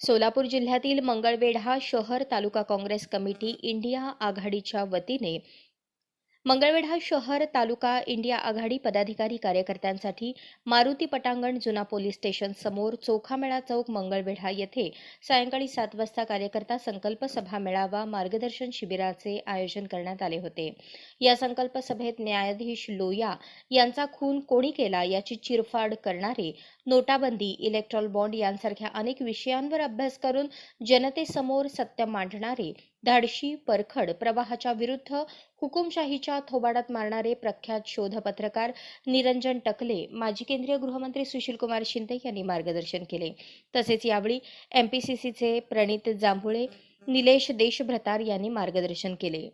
सोलापूर जिल्ह्यातील मंगळवेढा शहर तालुका Congress committee India आघाडीच्या वतीने मंगळवेढा शहर तालुका इंडिया आघाडी पदाधिकारी कार्यकर्त्यांसाठी मारुती पटांगण जुना पोलीस स्टेशन समोर चोखामेळा चौक मंगळवेढा येथे सायंकाळी सात वाजता कार्यकर्ता संकल्प सभा मेळावा मार्गदर्शन शिबिराचे आयोजन करण्यात आले होते. या संकल्प सभेत न्यायाधीश लोया यांचा खून कोणी केला याची चिरफाड करणारे नोटाबंदी इलेक्ट्रॉल बॉन्ड यांसारख्या अनेक विषयांवर अभ्यास करून जनतेसमोर सत्य मांडणारे धाडशी परखड प्रवाहाच्या विरुद्ध हुकुमशाहीच्या थोबाडात मारणारे प्रख्यात शोध पत्रकार निरंजन टकले माजी केंद्रीय गृहमंत्री सुशीलकुमार शिंदे यांनी मार्गदर्शन केले. तसेच यावेळी एमपीसीसीचे प्रणित जांभुळे निलेश देशभ्रतार यांनी मार्गदर्शन केले.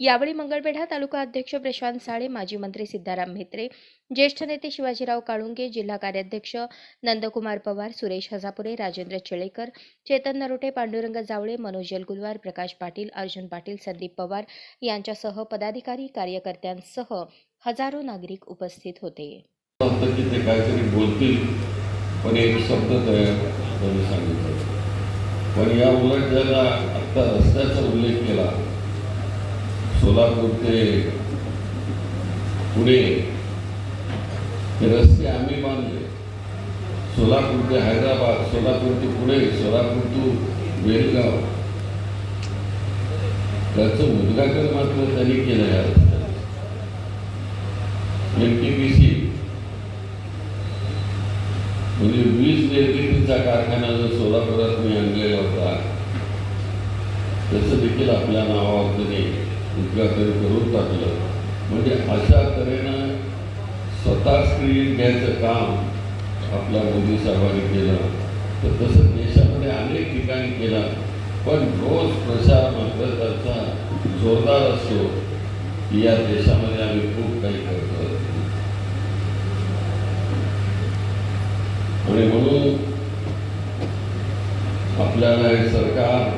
यावेळी मंगळवेढा तालुका अध्यक्ष प्रशांत साळे माजी मंत्री सिद्धाराम म्हेत्रे ज्येष्ठ नेते शिवाजीराव काळुंगे जिल्हा कार्याध्यक्ष नंदकुमार पवार सुरेश हजापुरे राजेंद्र चेळेकर चेतन नरोटे पांडुरंग जावळे मनोज जलगुलवार प्रकाश पाटील अर्जुन पाटील संदीप पवार यांच्यासह पदाधिकारी कार्यकर्त्यांसह हजारो नागरिक उपस्थित होते. पण एक शब्द सांगितलं. पण या उलट ज्याला आत्ता रस्त्याचा उल्लेख केला सोलापूर ते पुणे हे रस्ते आम्ही बांधले. सोलापूर ते हैदराबाद सोलापूर ते पुणे सोलापूर टू बेलगाव. त्याचं उद्घाटन मात्र त्यांनी केलं या एम टी पी सी म्हणजे वीज निर्मितीचा कारखाना जो सोलापुरात मी आणलेला होता त्याचं देखील आपल्या नावावर त्यांनी करून टाकलं. म्हणजे अशा तऱ्हेनं स्वतः स्क्रीन घ्यायचं काम आपल्या मोदी साहेबांनी केलं. तर तसं देशामध्ये अनेक ठिकाणी केला. पण रोज प्रचार मात्र त्याचा जोरदार असतो की या देशामध्ये आम्ही खूप काही करतो. आणि म्हणून आपल्याला हे सरकार